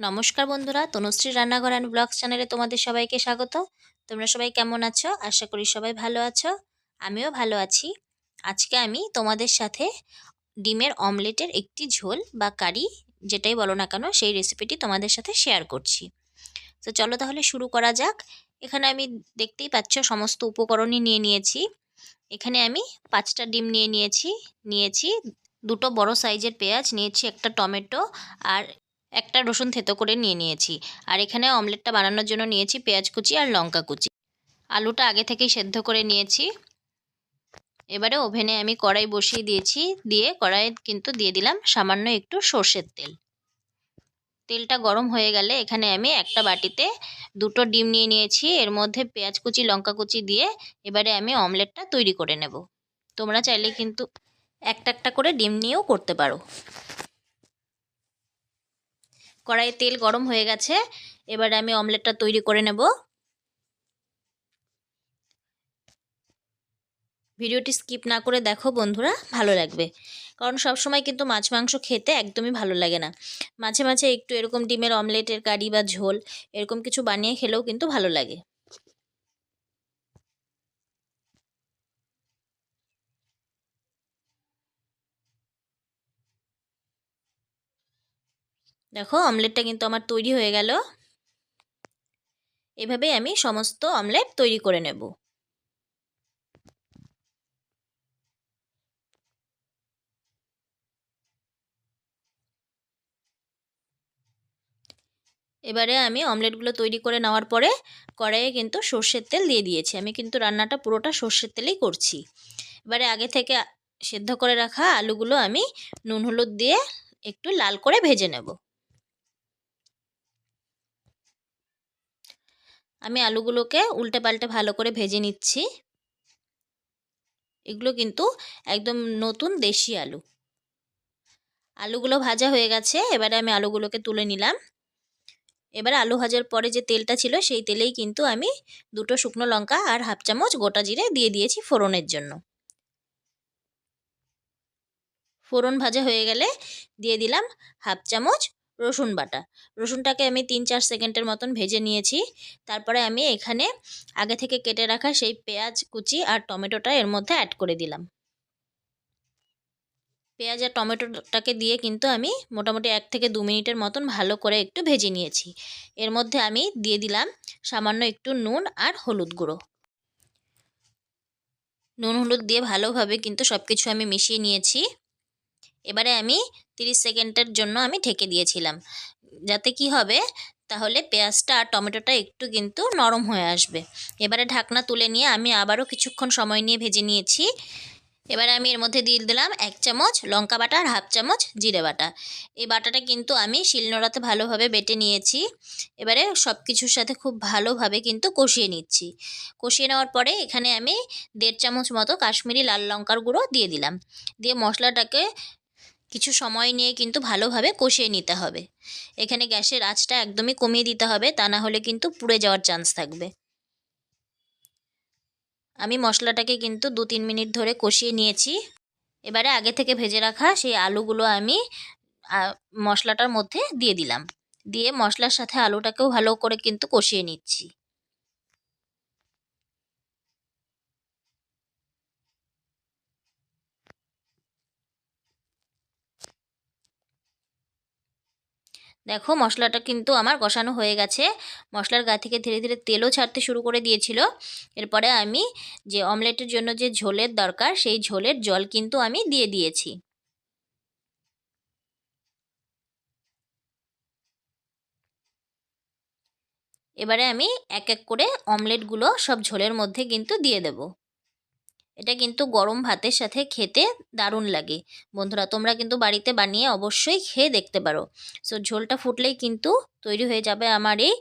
নমস্কার বন্ধুরা, তনুশ্রী রান্নাঘর অ্যান্ড ব্লগস চ্যানেলে তোমাদের সবাইকে স্বাগত। তোমরা সবাই কেমন আছো? আশা করি সবাই ভালো আছো। আমিও ভালো আছি। আজকে আমি তোমাদের সাথে ডিমের অমলেটের একটি ঝোল বা কারি, যেটাই বলো না কেন, সেই রেসিপিটি তোমাদের সাথে শেয়ার করছি। তো চলো তাহলে শুরু করা যাক। এখানে আমি দেখতেই পাচ্ছ সমস্ত উপকরণই নিয়ে নিয়েছি। এখানে আমি পাঁচটা ডিম নিয়ে নিয়েছি। নিয়েছি দুটো বড় সাইজের পেঁয়াজ, নিয়েছি একটা টমেটো আর একটা রসুন থেতো করে নিয়ে নিয়েছি। আর এখানে অমলেটটা বানানোর জন্য নিয়েছি পেঁয়াজ কুচি আর লঙ্কা কুচি। আলুটা আগে থেকেই সেদ্ধ করে নিয়েছি। এবারে ওভেনে আমি কড়াই বসিয়ে দিয়েছি, দিয়ে কড়াইয়ে কিন্তু দিয়ে দিলাম সামান্য একটু সর্ষের তেল। তেলটা গরম হয়ে গেলে এখানে আমি একটা বাটিতে দুটো ডিম নিয়ে নিয়েছি। এর মধ্যে পেঁয়াজ কুচি, লঙ্কা কুচি দিয়ে এবারে আমি অমলেটটা তৈরি করে নেব। তোমরা চাইলে কিন্তু একটা একটা করে ডিম নিয়েও করতে পারো। কড়াইয়ে তেল গরম হয়ে গেছে। এবারে আমি অমলেটটা তৈরি করে নেব। ভিডিওটি স্কিপ না করে দেখো বন্ধুরা, ভালো লাগবে। কারণ সব সময় কিন্তু মাছ মাংস খেতে একদমই ভালো লাগে না। মাঝে মাঝে একটু এরকম ডিমের অমলেটের কারি বা ঝোল, এরকম কিছু বানিয়ে খেলেও কিন্তু ভালো লাগে। দেখো অমলেটটা কিন্তু আমার তৈরি হয়ে গেল। এভাবেই আমি সমস্ত অমলেট তৈরি করে নেব। এবারে আমি অমলেটগুলো তৈরি করে নেওয়ার পরে কড়াইয়ে কিন্তু সর্ষের তেল দিয়ে দিয়েছি। আমি কিন্তু রান্নাটা পুরোটা সর্ষের তেলেই করছি। এবারে আগে থেকে সেদ্ধ করে রাখা আলুগুলো আমি নুন হলুদ দিয়ে একটু লাল করে ভেজে নেব। আমি আলুগুলোকে উল্টে পাল্টে ভালো করে ভেজে নিচ্ছি। এগুলো কিন্তু একদম নতুন দেশি আলু। আলুগুলো ভাজা হয়ে গেছে, এবারে আমি আলুগুলোকে তুলে নিলাম। এবার আলু ভাজার পরে যে তেলটা ছিল, সেই তেলেই কিন্তু আমি দুটো শুকনো লঙ্কা আর হাফ চামচ গোটা জিরে দিয়ে দিয়েছি ফোড়নের জন্য। ফোড়ন ভাজা হয়ে গেলে দিয়ে দিলাম হাফ চামচ রসুন বাটা। রসুনটাকে আমি তিন চার সেকেন্ডের মতন ভেজে নিয়েছি। তারপরে আমি এখানে আগে থেকে কেটে রাখা সেই পেঁয়াজ কুচি আর টমেটোটা এর মধ্যে অ্যাড করে দিলাম। পেঁয়াজ আর টমেটোটাকে দিয়ে কিন্তু আমি মোটামুটি এক থেকে দু মিনিটের মতন ভালো করে একটু ভেজে নিয়েছি। এর মধ্যে আমি দিয়ে দিলাম সামান্য একটু নুন আর হলুদ গুঁড়ো। নুন হলুদ দিয়ে ভালোভাবে কিন্তু সব কিছু আমি মিশিয়ে নিয়েছি। এবারে আমি 30 সেকেন্ডের জন্য আমি ঢেকে দিয়েছিলাম। যাতে কি হবে? তাহলে পেঁয়াজটা আর টমেটোটা একটু কিন্তু নরম হয়ে আসবে। এবারে ঢাকনা তুলে নিয়ে আমি আবারও কিছুক্ষণ সময় নিয়ে ভেজে নিয়েছি। এবারে আমি এর মধ্যে দিয়ে দিলাম এক চামচ লঙ্কা বাটা আর হাফ চামচ জিরে বাটা। এই বাটাটা কিন্তু আমি শিলনোড়াতে ভালোভাবে বেটে নিয়েছি। এবারে সব কিছুর সাথে খুব ভালোভাবে কিন্তু কষিয়ে নিচ্ছি। কষিয়ে নেওয়ার পরে এখানে আমি দেড় চামচ মতো কাশ্মীরি লাল লঙ্কার গুঁড়ো দিয়ে দিলাম। দিয়ে মশলাটাকে কিছু সময় নিয়ে কিন্তু ভালোভাবে কষিয়ে নিতে হবে। এখানে গ্যাসের আঁচটা একদমই কমিয়ে দিতে হবে, তা না হলে কিন্তু পুড়ে যাওয়ার চান্স থাকবে। আমি মশলাটাকে কিন্তু দু তিন মিনিট ধরে কষিয়ে নিয়েছি। এবারে আগে থেকে ভেজে রাখা সেই আলুগুলো আমি মশলাটার মধ্যে দিয়ে দিলাম। দিয়ে মশলার সাথে আলুটাকেও ভালো করে কিন্তু কষিয়ে নিচ্ছি। দেখো, মশলাটা কিন্তু আমার কষানো হয়ে গেছে। মশলার গা থেকে ধীরে ধীরে তেলও ছাড়তে শুরু করে দিয়েছিল। এরপরে আমি যে অমলেটের জন্য যে ঝোলের দরকার, সেই ঝোলের জল কিন্তু আমি দিয়ে দিয়েছি। এবারে আমি এক এক করে অমলেটগুলো সব ঝোলের মধ্যে কিন্তু দিয়ে দেবো। এটা কিন্তু গরম ভাতের সাথে খেতে দারুণ লাগে। বন্ধুরা, তোমরা কিন্তু বাড়িতে বানিয়ে অবশ্যই খেয়ে দেখতে পারো। সো ঝোলটা ফুটলেই কিন্তু তৈরি হয়ে যাবে আমার এই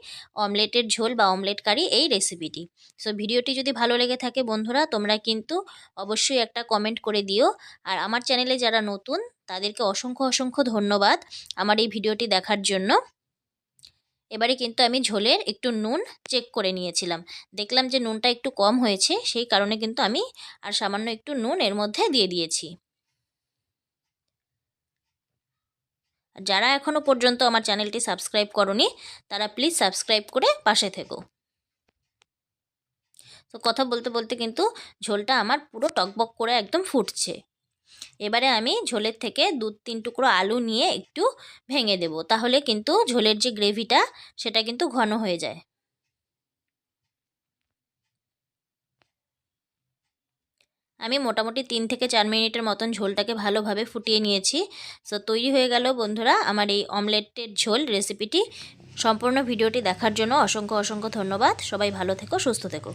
অমলেটের ঝোল বা অমলেট কারি এই রেসিপিটি সো ভিডিওটি যদি ভালো লেগে থাকে বন্ধুরা, তোমরা কিন্তু অবশ্যই একটা কমেন্ট করে দিও। আর আমার চ্যানেলে যারা নতুন, তাদেরকে অসংখ্য অসংখ্য ধন্যবাদ আমার এই ভিডিওটি দেখার জন্য। এবারে কিন্তু আমি ঝোলের একটু নুন চেক করে নিয়েছিলাম। দেখলাম যে নুনটা একটু কম হয়েছে, সেই কারণে কিন্তু আমি আর সামান্য একটু নুন এর মধ্যে দিয়ে দিয়েছি। যারা এখনও পর্যন্ত আমার চ্যানেলটি সাবস্ক্রাইব করনি, তারা প্লিজ সাবস্ক্রাইব করে পাশে থেকো। তো কথা বলতে বলতে কিন্তু ঝোলটা আমার পুরো টকবক করে একদম ফুটছে। এবারে আমি ঝোলের থেকে দু তিন টুকরো আলু নিয়ে একটু ভেঙে দেব। তাহলে কিন্তু ঝোলের যে গ্রেভিটা, সেটা কিন্তু ঘন হয়ে যায়। আমি মোটামুটি তিন থেকে চার মিনিটের মতন ঝোলটাকে ভালোভাবে ফুটিয়ে নিয়েছি। সো তৈরি হয়ে গেল বন্ধুরা, আমার এই অমলেটের ঝোল রেসিপিটি। সম্পূর্ণ ভিডিওটি দেখার জন্য অসংখ্য অসংখ্য ধন্যবাদ। সবাই ভালো থেকো, সুস্থ থেকো।